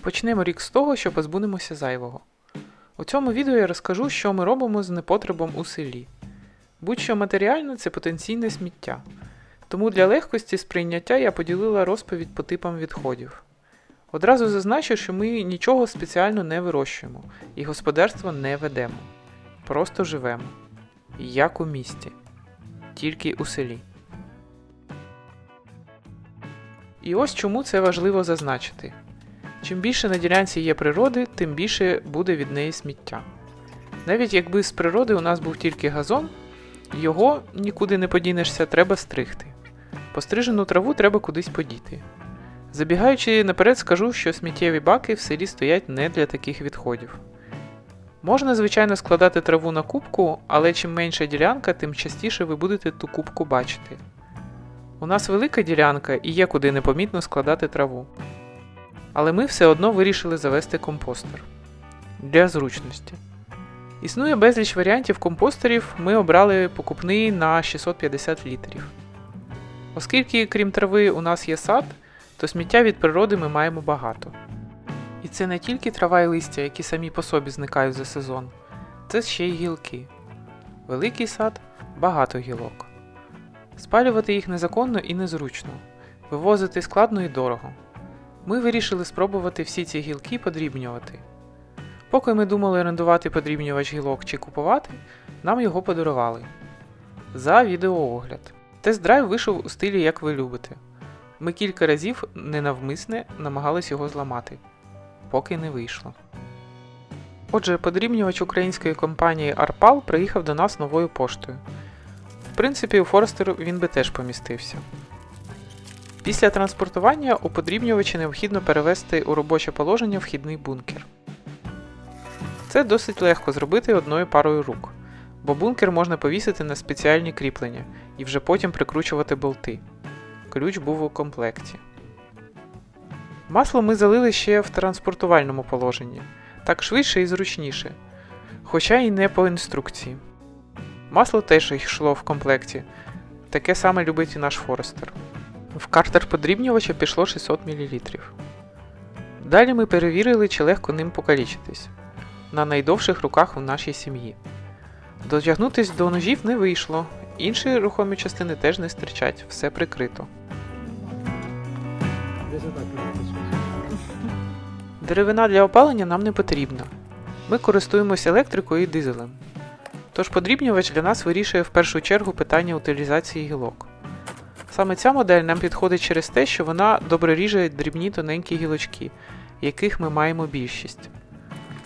Почнемо рік з того, що позбудемося зайвого. У цьому відео я розкажу, що ми робимо з непотребом у селі. Будь-що матеріальне це потенційне сміття. Тому для легкості сприйняття я поділила розповідь по типам відходів. Одразу зазначу, що ми нічого спеціально не вирощуємо і господарство не ведемо. Просто живемо. Як у місті. Тільки у селі. І ось чому це важливо зазначити. Чим більше на ділянці є природи, тим більше буде від неї сміття. Навіть якби з природи у нас був тільки газон, його нікуди не подінешся, треба стригти. Пострижену траву треба кудись подіти. Забігаючи наперед, скажу, що сміттєві баки в селі стоять не для таких відходів. Можна, звичайно, складати траву на кубку, але чим менша ділянка, тим частіше ви будете ту кубку бачити. У нас велика ділянка і є куди непомітно складати траву. Але ми все одно вирішили завести компостер для зручності. Існує безліч варіантів компостерів, ми обрали покупний на 650 літрів. Оскільки, крім трави, у нас є сад, то сміття від природи ми маємо багато. І це не тільки трава і листя, які самі по собі зникають за сезон, це ще й гілки. Великий сад багато гілок. Спалювати їх незаконно і незручно, вивозити складно і дорого. Ми вирішили спробувати всі ці гілки подрібнювати. Поки ми думали орендувати подрібнювач гілок чи купувати, нам його подарували. За відеоогляд. Тест-драйв вийшов у стилі, як ви любите. Ми кілька разів ненавмисне намагались його зламати, поки не вийшло. Отже, подрібнювач української компанії Arpal приїхав до нас новою поштою. В принципі, у Форестеру він би теж помістився. Після транспортування у подрібнювачі необхідно перевести у робоче положення вхідний бункер. Це досить легко зробити одною парою рук, бо бункер можна повісити на спеціальні кріплення і вже потім прикручувати болти. Ключ був у комплекті. Масло ми залили ще в транспортувальному положенні, так швидше і зручніше, хоча й не по інструкції. Масло теж йшло в комплекті, таке саме любить і наш Форестер. В картер подрібнювача пішло 600 мл. Далі ми перевірили, чи легко ним покалічитись на найдовших руках у нашій сім'ї. Дотягнутись до ножів не вийшло, інші рухомі частини теж не стирчать, все прикрито. Деревина для опалення нам не потрібна. Ми користуємося електрикою і дизелем. Тож подрібнювач для нас вирішує в першу чергу питання утилізації гілок. Саме ця модель нам підходить через те, що вона добре ріже дрібні тоненькі гілочки, яких ми маємо більшість.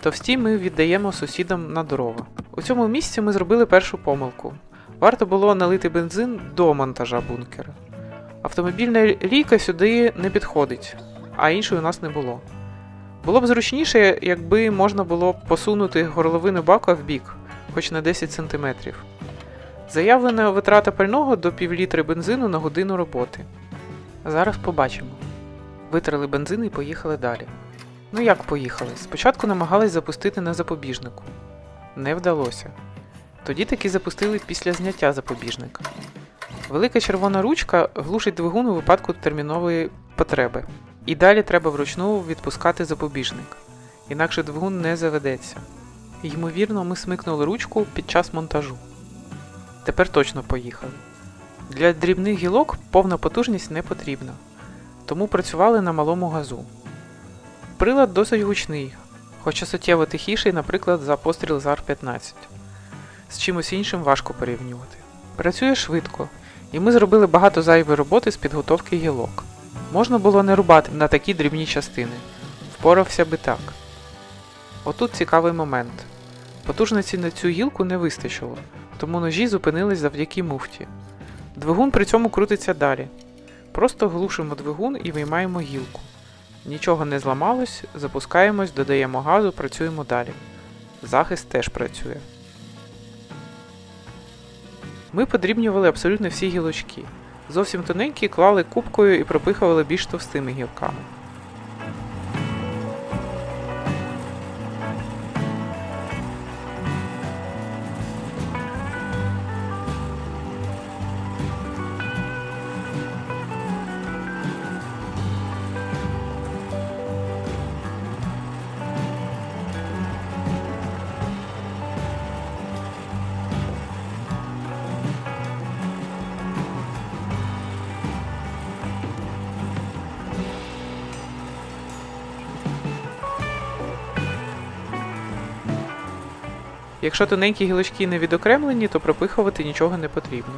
Товсті ми віддаємо сусідам на дрова. У цьому місці ми зробили першу помилку. Варто було налити бензин до монтажа бункера. Автомобільна лійка сюди не підходить, а іншої у нас не було. Було б зручніше, якби можна було посунути горловину бака в бік, хоч на 10 см. Заявлена витрата пального до півлітри бензину на годину роботи. Зараз побачимо. Витрали бензин і поїхали далі. Ну як поїхали? Спочатку намагались запустити на запобіжнику. Не вдалося. Тоді таки запустили після зняття запобіжника. Велика червона ручка глушить двигун у випадку термінової потреби. І далі треба вручну відпускати запобіжник, інакше двигун не заведеться. Ймовірно, ми смикнули ручку під час монтажу. Тепер точно поїхали. Для дрібних гілок повна потужність не потрібна, тому працювали на малому газу. Прилад досить гучний, хоча суттєво тихіший, наприклад, за постріл з Ар-15. З чимось іншим важко порівнювати. Працює швидко, і ми зробили багато зайвої роботи з підготовки гілок. Можна було не рубати на такі дрібні частини, впорався би так. Отут цікавий момент. Потужності на цю гілку не вистачило, тому ножі зупинились завдяки муфті. Двигун при цьому крутиться далі. Просто глушимо двигун і виймаємо гілку. Нічого не зламалось, запускаємось, додаємо газу, працюємо далі. Захист теж працює. Ми подрібнювали абсолютно всі гілочки. Зовсім тоненькі клали кубкою і пропихували більш товстими гілками. Якщо тоненькі гілочки не відокремлені, то пропихувати нічого не потрібно.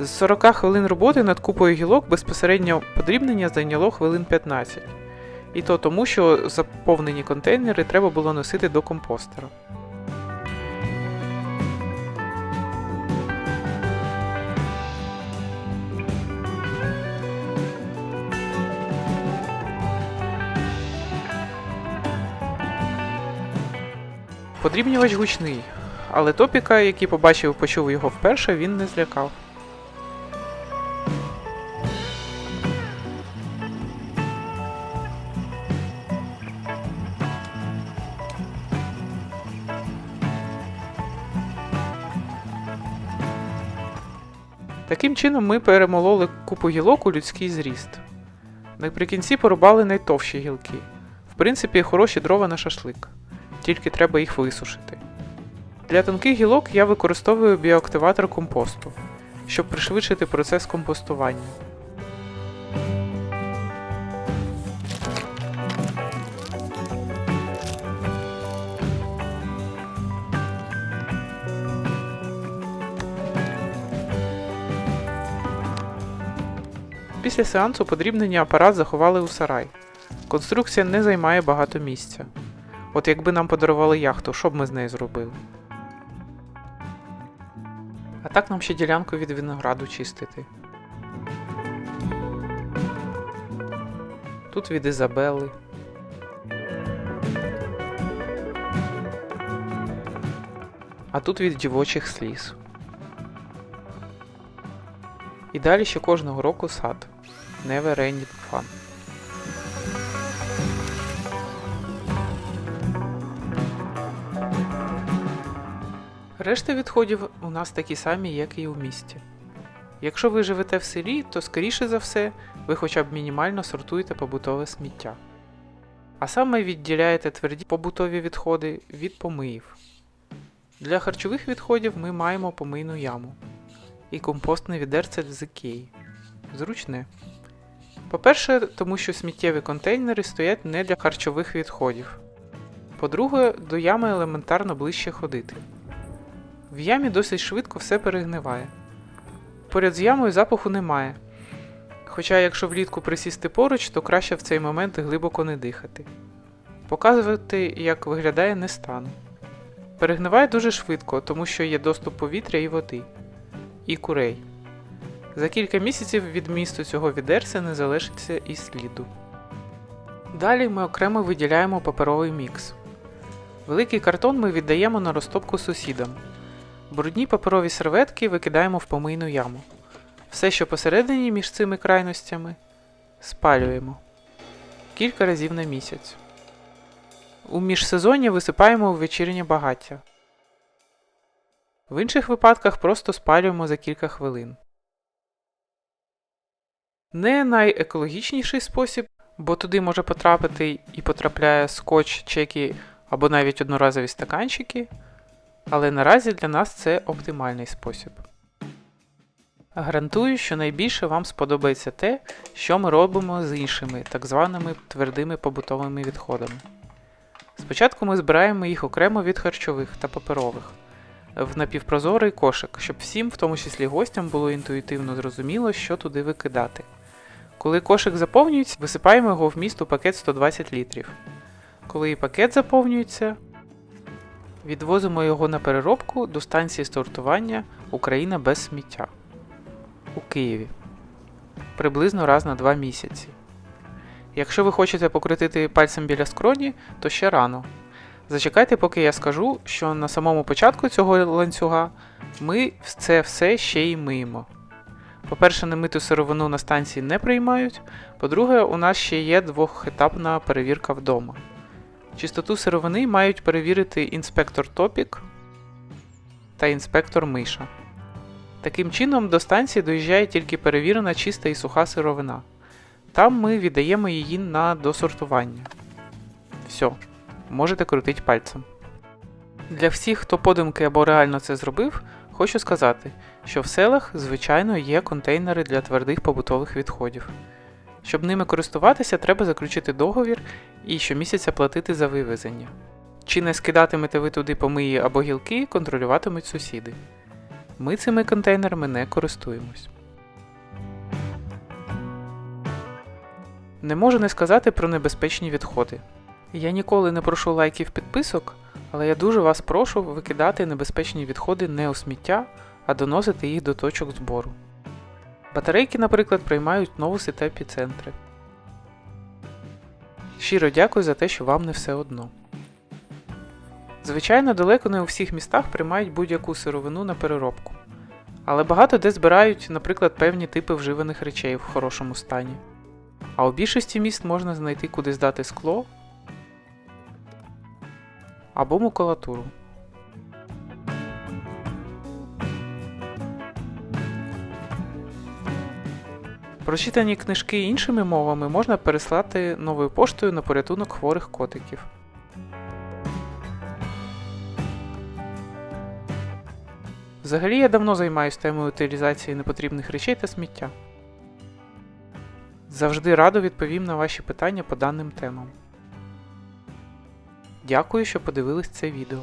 З 40 хвилин роботи над купою гілок безпосередньо подрібнення зайняло хвилин 15. І то тому, що заповнені контейнери треба було носити до компостера. Подрібнювач гучний, але топіка, який побачив і почув його вперше, він не злякав. Таким чином ми перемололи купу гілок у людський зріст. Наприкінці порубали найтовші гілки. В принципі, хороші дрова на шашлик, тільки треба їх висушити. Для тонких гілок я використовую біоактиватор компосту, щоб пришвидшити процес компостування. Після сеансу подрібнення апарат заховали у сарай. Конструкція не займає багато місця. От якби нам подарували яхту, що б ми з нею зробили? А так нам ще ділянку від винограду чистити. Тут від Ізабели. А тут від дівочих сліз. І далі ще кожного року сад. Never ending fun. Решта відходів у нас такі самі, як і у місті. Якщо ви живете в селі, то скоріше за все ви хоча б мінімально сортуєте побутове сміття. А саме відділяєте тверді побутові відходи від помиїв. Для харчових відходів ми маємо помийну яму і компостне відерце з Ікеї. Зручне. По-перше, тому що сміттєві контейнери стоять не для харчових відходів. По-друге, до ями елементарно ближче ходити. В ямі досить швидко все перегниває. Поряд з ямою запаху немає. Хоча, якщо влітку присісти поруч, то краще в цей момент глибоко не дихати. Показувати, як виглядає, не стану. Перегниває дуже швидко, тому що є доступ повітря і води і курей. За кілька місяців від місту цього відерця не залишиться і сліду. Далі ми окремо виділяємо паперовий мікс. Великий картон ми віддаємо на розтопку сусідам. Брудні паперові серветки викидаємо в помийну яму. Все, що посередині між цими крайностями, спалюємо кілька разів на місяць. У міжсезоння висипаємо у вечірнє багаття. В інших випадках просто спалюємо за кілька хвилин. Не найекологічніший спосіб, бо туди може потрапити і потрапляє скотч, чеки або навіть одноразові стаканчики, але наразі для нас це оптимальний спосіб. Гарантую, що найбільше вам сподобається те, що ми робимо з іншими так званими твердими побутовими відходами. Спочатку ми збираємо їх окремо від харчових та паперових в напівпрозорий кошик, щоб всім, в тому числі гостям, було інтуїтивно зрозуміло, що туди викидати. Коли кошик заповнюється, висипаємо його в міст у пакет 120 літрів. Коли і пакет заповнюється, відвозимо його на переробку до станції сортування Україна без сміття у Києві приблизно раз на 2 місяці. Якщо ви хочете покрутити пальцем біля скроні, то ще рано. Зачекайте, поки я скажу, що на самому початку цього ланцюга ми це все ще й миємо. По-перше, немиту сировину на станції не приймають. По-друге, у нас ще є двохетапна перевірка вдома. Чистоту сировини мають перевірити інспектор Топік та інспектор Миша. Таким чином, до станції доїжджає тільки перевірена чиста і суха сировина. Там ми віддаємо її на досортування. Все можете крутити пальцем. Для всіх, хто подумки або реально це зробив, Хочу сказати, що в селах, звичайно, є контейнери для твердих побутових відходів. Щоб ними користуватися, треба заключити договір і щомісяця платити за вивезення. Чи не скидатимете ви туди помиї або гілки, контролюватимуть сусіди. Ми цими контейнерами не користуємось. Не можу не сказати про небезпечні відходи. Я ніколи не прошу лайків підписок, але я дуже вас прошу викидати небезпечні відходи не у сміття, а доносити їх до точок збору. Батарейки, наприклад, приймають новуси та епіцентри. Щиро дякую за те, що вам не все одно. Звичайно, далеко не у всіх містах приймають будь-яку сировину на переробку. Але багато де збирають, наприклад, певні типи вживаних речей в хорошому стані. А у більшості міст можна знайти куди здати скло або макулатуру. Прочитані книжки іншими мовами можна переслати новою поштою на порятунок хворих котиків. Взагалі я давно займаюся темою утилізації непотрібних речей та сміття. Завжди радо відповім на ваші питання по даним темам. Дякую, що подивились це відео.